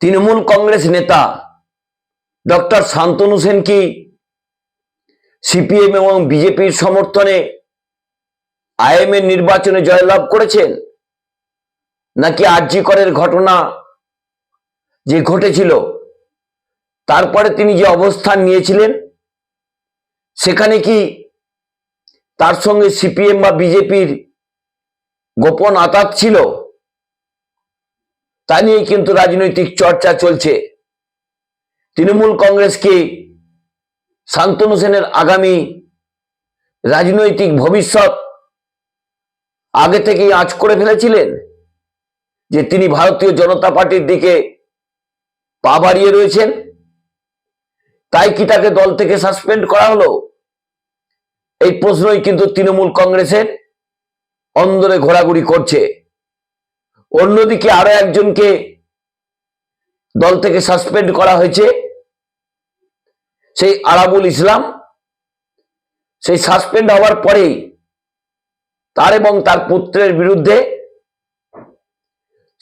তৃণমূল কংগ্রেস নেতা ডক্টর শান্তনু সেন কি সিপিএম এবং বিজেপির সমর্থনে আইএমএ নির্বাচনে জয়লাভ করেছেন? নাকি আরজি করের ঘটনা যে ঘটেছিল, তারপরে তিনি যে অবস্থান নিয়েছিলেন, সেখানে কি তার সঙ্গে সিপিএম বা বিজেপির গোপন আতাত ছিল? তা নিয়ে কিন্তু রাজনৈতিক চর্চা চলছে। তৃণমূল কংগ্রেসকে শান্তনু সেনের আগামী রাজনৈতিক ভবিষ্যৎ আগে থেকেই আঁচ করে ফেলেছিলেন? যে তিনি ভারতীয় জনতা পার্টির দিকে পা বাড়িয়ে রয়েছেন? তাই কি তাকে দল থেকে সাসপেন্ড করা হলো? এই প্রশ্নই কিন্তু তৃণমূল কংগ্রেসের অন্দরে ঘোরাঘুরি করছে। অন্যদিকে আরও একজনকে দল থেকে সাসপেন্ড করা হয়েছে। সেই আরাবুল ইসলাম, সেই সাসপেন্ড হওয়ার পরেই তার এবং তার পুত্রের বিরুদ্ধে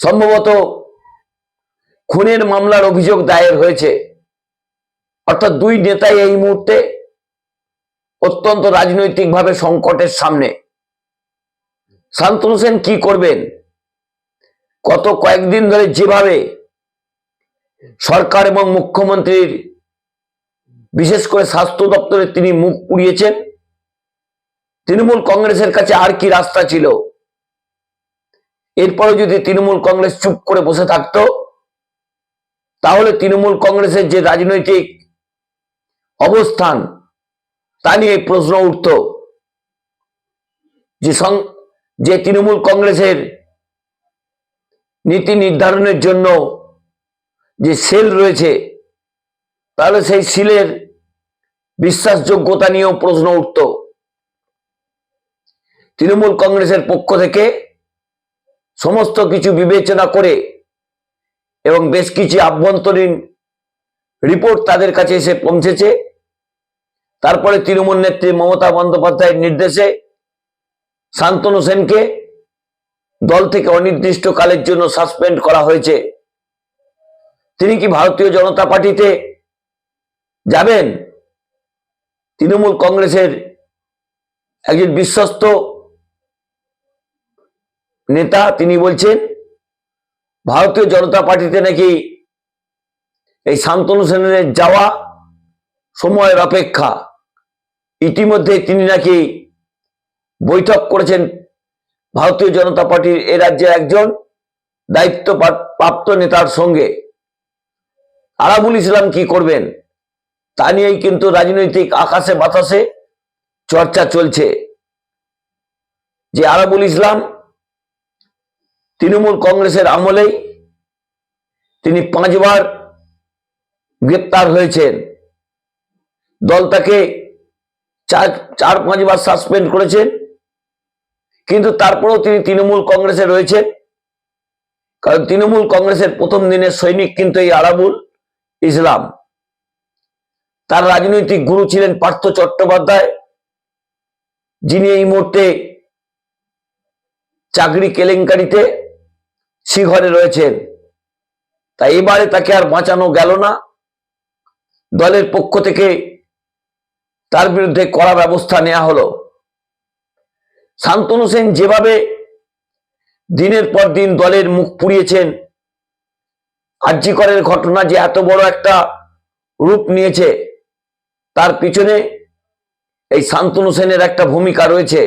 সম্ভবত খুনের মামলার অভিযোগ দায়ের হয়েছে। অর্থাৎ দুই নেতাই এই মুহূর্তে অত্যন্ত রাজনৈতিকভাবে সংকটের সামনে। শান্তনু সেন কি করবেন? গত কয়েকদিন ধরে যেভাবে সরকার এবং মুখ্যমন্ত্রীর বিশেষ করে স্বাস্থ্য দপ্তরে তিনি মুখ পুড়িয়েছেন, তৃণমূল কংগ্রেসের কাছে আর কি রাস্তা ছিল? এরপরে যদি তৃণমূল কংগ্রেস চুপ করে বসে থাকতো, তাহলে তৃণমূল কংগ্রেসের যে রাজনৈতিক অবস্থান, তা নিয়ে প্রশ্ন উঠত যে যে তৃণমূল কংগ্রেসের নীতি নির্ধারণের জন্য যে সেল রয়েছে, তাহলে সেই সিলের বিশ্বাসযোগ্যতা নিয়েও প্রশ্ন উঠত। তৃণমূল কংগ্রেসের পক্ষ থেকে সমস্ত কিছু বিবেচনা করে এবং বেশ কিছু আভ্যন্তরীণ রিপোর্ট তাদের কাছে এসে পৌঁছেছে। তারপরে তৃণমূল নেত্রী মমতা বন্দ্যোপাধ্যায়ের নির্দেশে শান্তনু সেনকে দল থেকে অনির্দিষ্টকালের জন্য সাসপেন্ড করা হয়েছে। তিনি কি ভারতীয় জনতা পার্টিতে যাবেন? তৃণমূল কংগ্রেসের একজন বিশ্বস্ত নেতা তিনি বলছেন, ভারতীয় জনতা পার্টিতে নাকি এই শান্তনু সেনের যাওয়া সময়ের অপেক্ষা। ইতিমধ্যে তিনি নাকি বৈঠক করেছেন ভারতীয় জনতা পার্টির এ রাজ্যের একজন দায়িত্ব প্রাপ্ত নেতার সঙ্গে। আরাবুল ইসলাম কি করবেন? তা নিয়েই কিন্তু রাজনৈতিক আকাশে বাতাসে চর্চা চলছে। যে আরাবুল ইসলাম তৃণমূল কংগ্রেসের আমলেই তিনি পাঁচবার গ্রেপ্তার হয়েছেন। দল তাকে চার চার পাঁচবার সাসপেন্ড করেছেন। কিন্তু তারপরেও তিনি তৃণমূল কংগ্রেসে রয়েছেন। কারণ তৃণমূল কংগ্রেসের প্রথম দিনের সৈনিক কিন্তু এই আরাবুল ইসলাম। তার রাজনৈতিক গুরু ছিলেন পার্থ চট্টোপাধ্যায়, যিনি এই মুহূর্তে চাকরি কেলেঙ্কারিতে শিঘরে রয়েছেন। তাই এবারে তাকে আর বাঁচানো গেল না। দলের পক্ষ থেকে তার বিরুদ্ধে কড়া ব্যবস্থা নেওয়া হলো। শান্তনু সেন যেভাবে দিনের পর দিন দলের মুখ পুড়িয়েছেন, আর্যিকরের ঘটনা যে এত বড় একটা রূপ নিয়েছে, তার পিছনে এই শান্তনু সেনের একটা ভূমিকা রয়েছে।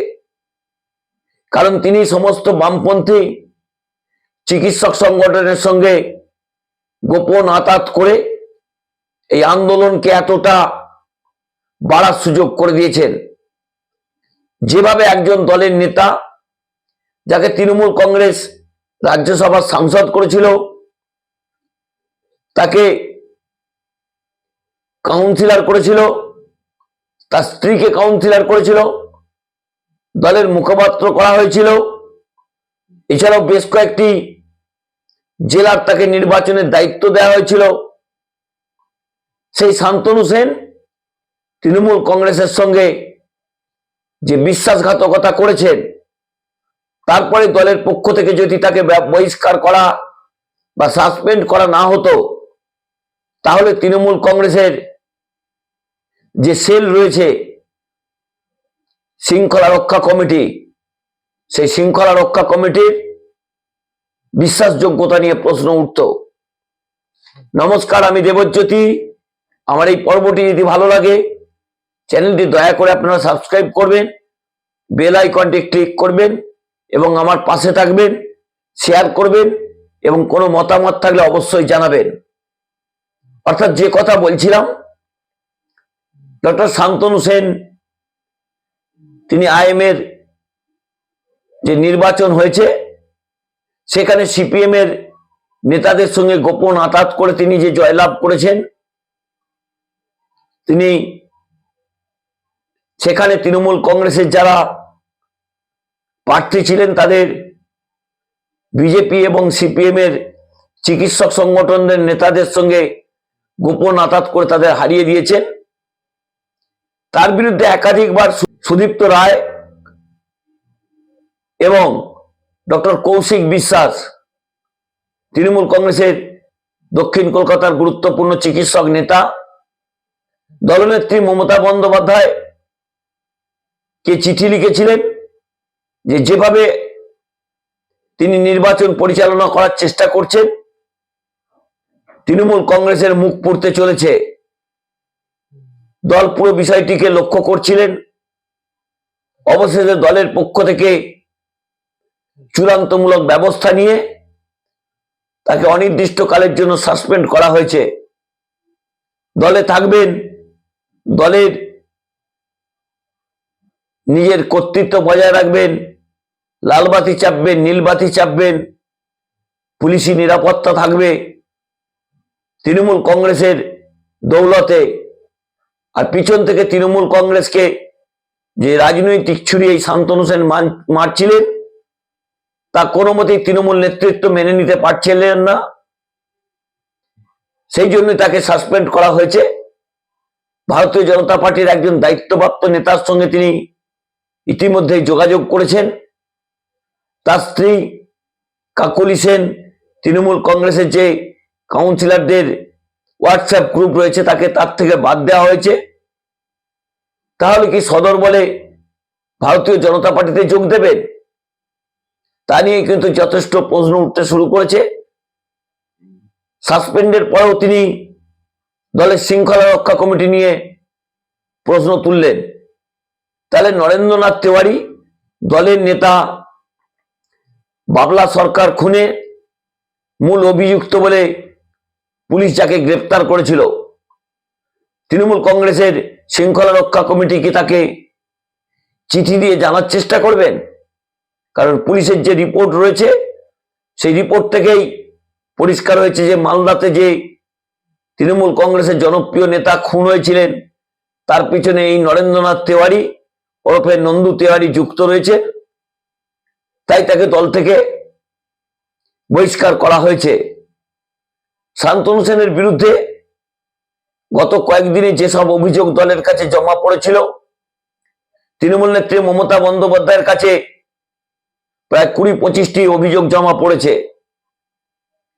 কারণ তিনি সমস্ত বামপন্থী চিকিৎসক সংগঠনের সঙ্গে গোপন আতাত করে এই আন্দোলনকে এতটা বাড়ার সুযোগ করে দিয়েছেন। যেভাবে একজন দলের নেতা যাকে তৃণমূল কংগ্রেস রাজ্যসভার সাংসদ করেছিল, তাকে কাউন্সিলর করেছিল, তার স্ত্রীকে কাউন্সিলর করেছিল, দলের মুখপাত্র করা হয়েছিল। এছাড়াও বেশ কয়েকটি জেলার তাকে নির্বাচনের দায়িত্ব দেওয়া হয়েছিল। সেই শান্তনু সেন তৃণমূল কংগ্রেসের সঙ্গে যে বিশ্বাসঘাতকতা করেছেন, তারপরে দলের পক্ষ থেকে যদি তাকে বহিষ্কার করা বা সাসপেন্ড করা না হতো, তাহলে তৃণমূল কংগ্রেসের যে সেল রয়েছে, শৃঙ্খলা রক্ষা কমিটি, সেই শৃঙ্খলা রক্ষা কমিটির বিশ্বাসযোগ্যতা নিয়ে প্রশ্ন উঠত। নমস্কার, আমি দেবজ্যোতি। আমার এই পর্বটি যদি ভালো লাগে চ্যানেলটি দয়া করে আপনারা সাবস্ক্রাইব করবেন, বেল আইকনটি ক্লিক করবেন এবং আমার পাশে থাকবেন, শেয়ার করবেন এবং কোনো মতামত থাকলে অবশ্যই জানাবেন। অর্থাৎ যে কথা বলছিলাম, ডক্টর শান্তনু সেন, তিনি আইএম এর যে নির্বাচন হয়েছে, সেখানে সিপিএম এর নেতাদের সঙ্গে গোপন আতাত করে তিনি যে জয়লাভ করেছেন, তিনি সেখানে তৃণমূল কংগ্রেসের যারা প্রার্থী ছিলেন তাদের বিজেপি এবং সিপিএম এর চিকিৎসক সংগঠনের নেতাদের সঙ্গে গোপন আতাত করে তাদের হারিয়ে দিয়েছেন তার বিরুদ্ধে একাধিকবার সুদীপ্ত রায় এবং ডক্টর কৌশিক বিশ্বাস তৃণমূল কংগ্রেসের দক্ষিণ কলকাতার গুরুত্বপূর্ণ চিকিৎসক নেতা, দলনেত্রী মমতা বন্দ্যোপাধ্যায় কে চিঠি লিখেছিলেন? যে যেভাবে তিনি নির্বাচন পরিচালনা করার চেষ্টা করছেন, তৃণমূল কংগ্রেসের মুখ পড়তে চলেছে। দল পুরো বিষয়টিকে লক্ষ্য করছিলেন। অবশেষে দলের পক্ষ থেকে চূড়ান্তমূলক ব্যবস্থা নিয়ে তাকে অনির্দিষ্টকালের জন্য সাসপেন্ড করা হয়েছে। দলে থাকবেন, দলের নিজের কর্তৃত্ব বজায় রাখবেন লালবাতি চাপবেন নীলবাতি চাপবেন, পুলিশি নিরাপত্তা থাকবে। তৃণমূল কংগ্রেসের দৌলতে আর পিছন থেকে তৃণমূল কংগ্রেসকে যে রাজনৈতিক ছুরি এই শান্তনু সেন মারছিলেন, তা কোনো মতেই তৃণমূল নেতৃত্ব মেনে নিতে পারছিলেন না। সেই জন্য তাকে সাসপেন্ড করা হয়েছে। ভারতীয় জনতা পার্টির একজন দায়িত্বপ্রাপ্ত নেতার সঙ্গে তিনি ইতিমধ্যেই যোগাযোগ করেছেন। তার স্ত্রী কাকলি সেন, তৃণমূল কংগ্রেসের যে কাউন্সিলরদের হোয়াটসঅ্যাপ গ্রুপ রয়েছে, তাকে তার থেকে বাদ দেওয়া হয়েছে। তাহলে কি সদর বলে ভারতীয় জনতা পার্টিতে যোগ দেবেন? তা নিয়ে কিন্তু যথেষ্ট প্রশ্ন উঠতে শুরু করেছে। সাসপেন্ডের পরেও তিনি দলের শৃঙ্খলা রক্ষা কমিটি নিয়ে প্রশ্ন তুললেন। তাহলে নরেন্দ্রনাথ তেওয়ারি দলের নেতা বাবলা সরকার খুনে মূল অভিযুক্ত বলে পুলিশ যাকে গ্রেপ্তার করেছিল। তৃণমূল কংগ্রেসের শৃঙ্খলা রক্ষা কমিটি কি তাকে চিঠি দিয়ে জানার চেষ্টা করবেন? কারণ পুলিশের যে রিপোর্ট রয়েছে, সেই রিপোর্ট থেকেই পরিষ্কার হয়েছে যে মালদাতে যে তৃণমূল কংগ্রেসের জনপ্রিয় নেতা খুন হয়েছিলেন, তার পিছনে এই নরেন্দ্রনাথ তেওয়ারি ওরফে নন্দু তেওয়ারি যুক্ত রয়েছে। তাই তাকে দল থেকে বহিষ্কার করা হয়েছে। শান্তনু সেনের বিরুদ্ধে গত কয়েকদিনে যেসব অভিযোগ দলের কাছে জমা পড়েছিল, তৃণমূল নেত্রী মমতা বন্দ্যোপাধ্যায়ের কাছে প্রায় কুড়ি পঁচিশটি অভিযোগ জমা পড়েছে।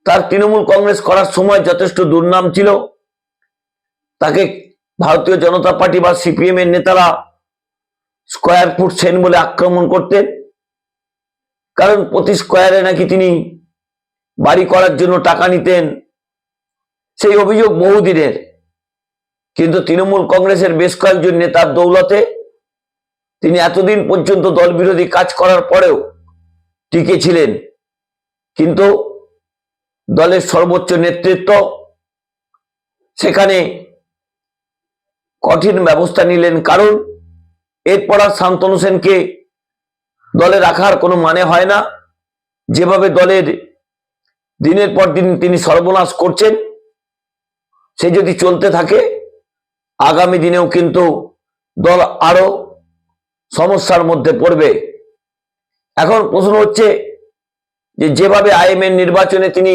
তার তৃণমূল কংগ্রেস করার সময় যথেষ্ট দুর্নাম ছিল। তাকে ভারতীয় জনতা পার্টি বা সিপিএম এর নেতারা স্কোয়ার ফুট সেন বলে আক্রমণ করতেন। কারণ প্রতি স্কোয়ারে নাকি তিনি বাড়ি করার জন্য টাকা নিতেন। সেই অভিযোগ বহুদিনের। কিন্তু তৃণমূল কংগ্রেসের বেশ কয়েকজন নেতার দৌলতে তিনি এতদিন পর্যন্ত দল বিরোধী কাজ করার পরেও টিকে ছিলেন। কিন্তু দলের সর্বোচ্চ নেতৃত্ব সেখানে কঠিন ব্যবস্থা নিলেন। কারণ এরপর আর শান্তনু সেনকে দলে রাখার কোনো মানে হয় না। যেভাবে দলের দিনের পর দিন তিনি সর্বনাশ করছেন, সে যদি চলতে থাকে, আগামী দিনেও কিন্তু দল আরও সমস্যার মধ্যে পড়বে। এখন প্রশ্ন হচ্ছে যে, যেভাবে আইএমএর নির্বাচনে তিনি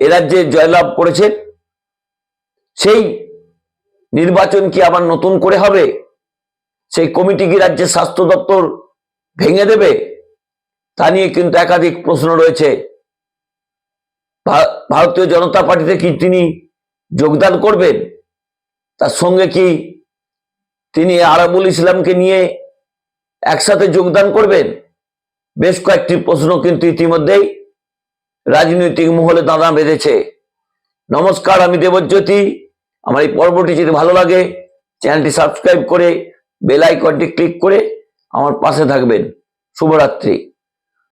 এ রাজ্যে জয়লাভ করেছেন, সেই নির্বাচন কি আবার নতুন করে হবে? সেই কমিটি কি রাজ্যের স্বাস্থ্য দপ্তর ভেঙে দেবে? তা নিয়ে কিন্তু একাধিক প্রশ্ন রয়েছে। ভারতীয় জনতা পার্টিতে কি তিনি যোগদান করবেন? তার সঙ্গে কি তিনি আরাবুল ইসলামকে নিয়ে একসাথে যোগদান করবেন? বেশ কয়েকটি প্রশ্ন কিন্তু ইতিমধ্যেই রাজনৈতিক মহলে দাঁড়া বেঁধেছে। নমস্কার, আমি দেবজ্যোতি। আমার এই পর্বটি যদি ভালো লাগে, চ্যানেলটি সাবস্ক্রাইব করে বেল আইকনটি ক্লিক করে আমার পাশে থাকবেন। শুভরাত্রি।